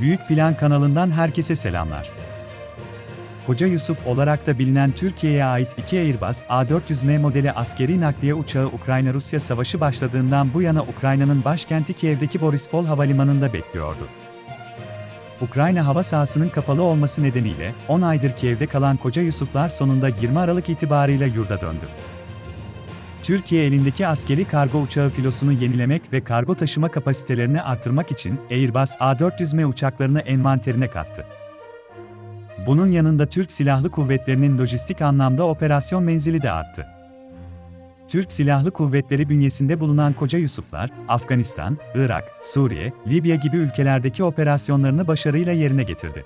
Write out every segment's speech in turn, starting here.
Büyük Plan kanalından herkese selamlar. Koca Yusuf olarak da bilinen Türkiye'ye ait iki Airbus A400M modeli askeri nakliye uçağı Ukrayna-Rusya savaşı başladığından bu yana Ukrayna'nın başkenti Kiev'deki Borispol Havalimanı'nda bekliyordu. Ukrayna hava sahasının kapalı olması nedeniyle 10 aydır Kiev'de kalan Koca Yusuflar sonunda 20 Aralık itibarıyla yurda döndü. Türkiye elindeki askeri kargo uçağı filosunu yenilemek ve kargo taşıma kapasitelerini artırmak için Airbus A400M uçaklarını envanterine kattı. Bunun yanında Türk Silahlı Kuvvetleri'nin lojistik anlamda operasyon menzili de arttı. Türk Silahlı Kuvvetleri bünyesinde bulunan Koca Yusuflar, Afganistan, Irak, Suriye, Libya gibi ülkelerdeki operasyonlarını başarıyla yerine getirdi.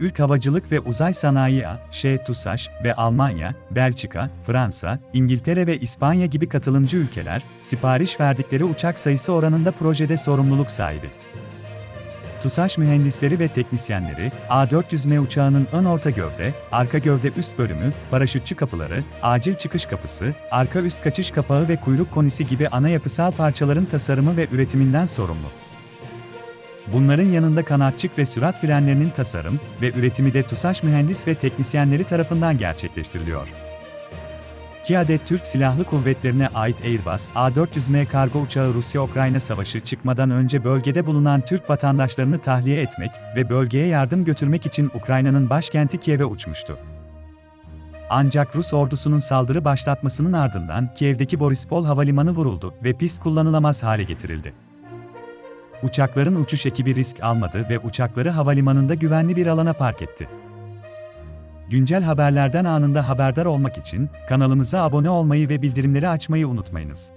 Ülk Havacılık ve Uzay Sanayi A, TUSAŞ ve Almanya, Belçika, Fransa, İngiltere ve İspanya gibi katılımcı ülkeler, sipariş verdikleri uçak sayısı oranında projede sorumluluk sahibi. TUSAŞ mühendisleri ve teknisyenleri, A400M uçağının ön orta gövde, arka gövde üst bölümü, paraşütçü kapıları, acil çıkış kapısı, arka üst kaçış kapağı ve kuyruk konisi gibi ana yapısal parçaların tasarımı ve üretiminden sorumlu. Bunların yanında kanatçık ve sürat frenlerinin tasarım ve üretimi de TUSAŞ mühendis ve teknisyenleri tarafından gerçekleştiriliyor. 2 adet Türk Silahlı Kuvvetlerine ait Airbus A400M kargo uçağı Rusya-Ukrayna savaşı çıkmadan önce bölgede bulunan Türk vatandaşlarını tahliye etmek ve bölgeye yardım götürmek için Ukrayna'nın başkenti Kiev'e uçmuştu. Ancak Rus ordusunun saldırı başlatmasının ardından Kiev'deki Borispol havalimanı vuruldu ve pist kullanılamaz hale getirildi. Uçakların uçuş ekibi risk almadı ve uçakları havalimanında güvenli bir alana park etti. Güncel haberlerden anında haberdar olmak için kanalımıza abone olmayı ve bildirimleri açmayı unutmayınız.